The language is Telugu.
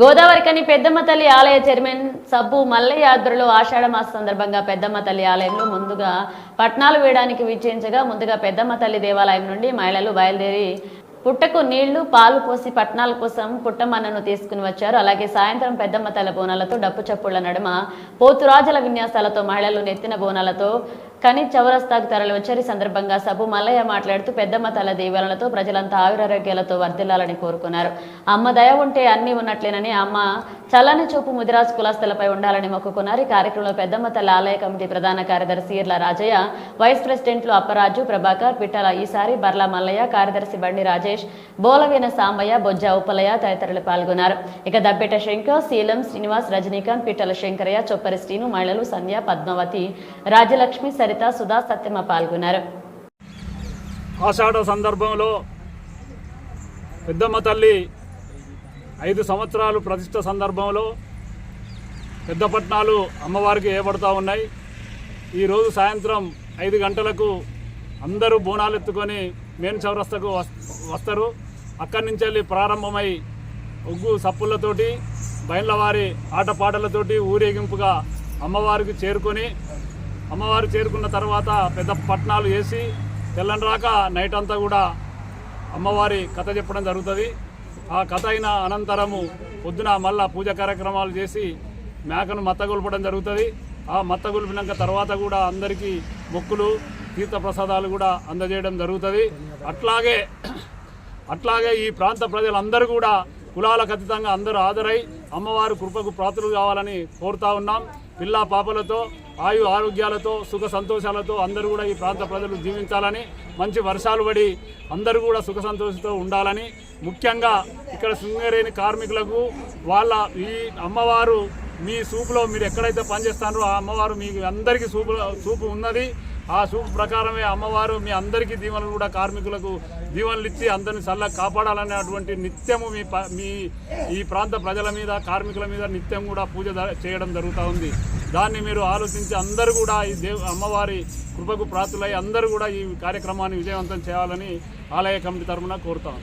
గోదావరికని పెద్దమ్మ తల్లి ఆలయ చైర్మన్ సబ్బు మల్లయ్య ఆధ్వర్యంలో ఆషాఢ మాస సందర్భంగా పెద్దమ్మ తల్లి ఆలయంలో ముందుగా పట్నాలు వేయడానికి విచ్చేయించగా ముందుగా పెద్దమ్మ తల్లి దేవాలయం నుండి మహిళలు బయలుదేరి పుట్టకు నీళ్ళు పాలు పోసి పట్నాల కోసం పుట్టమన్నను తీసుకుని వచ్చారు. అలాగే సాయంత్రం పెద్దమ్మ తల బోనాలతో డప్పు చప్పుళ్ళ నడుమ పోతురాజుల విన్యాసాలతో మహిళలు నెత్తిన బోనాలతో కానీ చౌరస్తాకు తరలివచ్చారు ఈ సందర్భంగా సబ్బు మల్లయ్య మాట్లాడుతూ పెద్దమ్మ తల దీవెనలతో ప్రజలంతా ఆవిరారోగ్యాలతో వర్ధిల్లాలని కోరుకున్నారు. అమ్మ దయ ఉంటే అన్ని ఉన్నట్లేనని అమ్మ చల్లని చూపు ముదిరాజ్ కులస్తులపై ఉండాలని మొక్కుకున్నారు. ఈ కార్యక్రమంలో పెద్దమ్మ తల్లి ఆలయ కమిటీ ప్రధాన కార్యదర్శి ఇర్ల రాజయ్య వైస్ ప్రెసిడెంట్లు అప్పరాజు ప్రభాకర్ పిట్టల ఈసారి బర్ల మల్లయ్య కార్యదర్శి బండి రాజేష్ బోలవీన సాంబయ్య బొజ్జ ఉపలయ్య తదితరులు పాల్గొన్నారు. ఇక దబ్బెట శంకర్ శీలం శ్రీనివాస్ రజనీకాంత్ పిట్టల శంకరయ్య చొప్పరి శ్రీను మహిళలు సంధ్య పద్మావతి రాజలక్ష్మి సరిత సుధా సత్యమ పాల్గొన్నారు. ఆషాఢ సందర్భంలో పెద్దమ్మ తల్లి ఐదు సంవత్సరాలు ప్రతిష్ట సందర్భంలో పెద్ద పట్టణాలు అమ్మవారికి ఏర్పడుతూ ఉన్నాయి. ఈరోజు సాయంత్రం ఐదు గంటలకు అందరూ బోనాలు ఎత్తుకొని మేన్ చౌరస్తకు వస్తారు. అక్కడి నుంచి వెళ్ళి ప్రారంభమై ఉగ్గు సప్పులతోటి బయళ్ళవారి ఆటపాటలతోటి ఊరేగింపుగా అమ్మవారికి చేరుకొని అమ్మవారు చేరుకున్న తర్వాత పెద్ద పట్నాలు వేసి తెల్లని రాక నైట్ అంతా కూడా అమ్మవారి కథ చెప్పడం జరుగుతుంది. ఆ కథ అయిన అనంతరము పొద్దున మళ్ళా పూజ కార్యక్రమాలు చేసి మేకను మత్తగొల్పడం జరుగుతుంది. ఆ మత్తగొల్పినాక తర్వాత కూడా అందరికీ మొక్కులు తీర్థప్రసాదాలు కూడా అందజేయడం జరుగుతుంది. అట్లాగే అట్లాగే ఈ ప్రాంత ప్రజలందరూ కూడా కులాలకు అతీతంగా అందరూ హాజరై అమ్మవారు కృపకు ప్రాతులు కావాలని కోరుతా ఉన్నాం. పిల్ల పాపలతో ఆయు ఆరోగ్యాలతో సుఖ సంతోషాలతో అందరూ కూడా ఈ ప్రాంత ప్రజలు జీవించాలని మంచి వర్షాలు పడి అందరూ కూడా సుఖ సంతోషంతో ఉండాలని ముఖ్యంగా ఇక్కడ శృంగరేణి కార్మికులకు వాళ్ళ ఈ అమ్మవారు మీ సూపులో మీరు ఎక్కడైతే పనిచేస్తారో ఆ అమ్మవారు మీకు అందరికీ సూపు సూపు ఉన్నది. ఆ సూపు ప్రకారమే అమ్మవారు మీ అందరికీ దీవెనలు కూడా కార్మికులకు దీవెనలు ఇచ్చి అందరిని చల్ల కాపాడాలనేటువంటి నిత్యము మీ మీ ఈ ప్రాంత ప్రజల మీద కార్మికుల మీద నిత్యం కూడా పూజ చేయడం జరుగుతూ ఉంది. దాన్ని మీరు ఆలోచించి అందరూ కూడా ఈ దేవ అమ్మవారి కృపకు ప్రాతులై అందరూ కూడా ఈ కార్యక్రమాన్ని విజయవంతం చేయాలని ఆలయ కమిటీ తరఫున కోరుతాం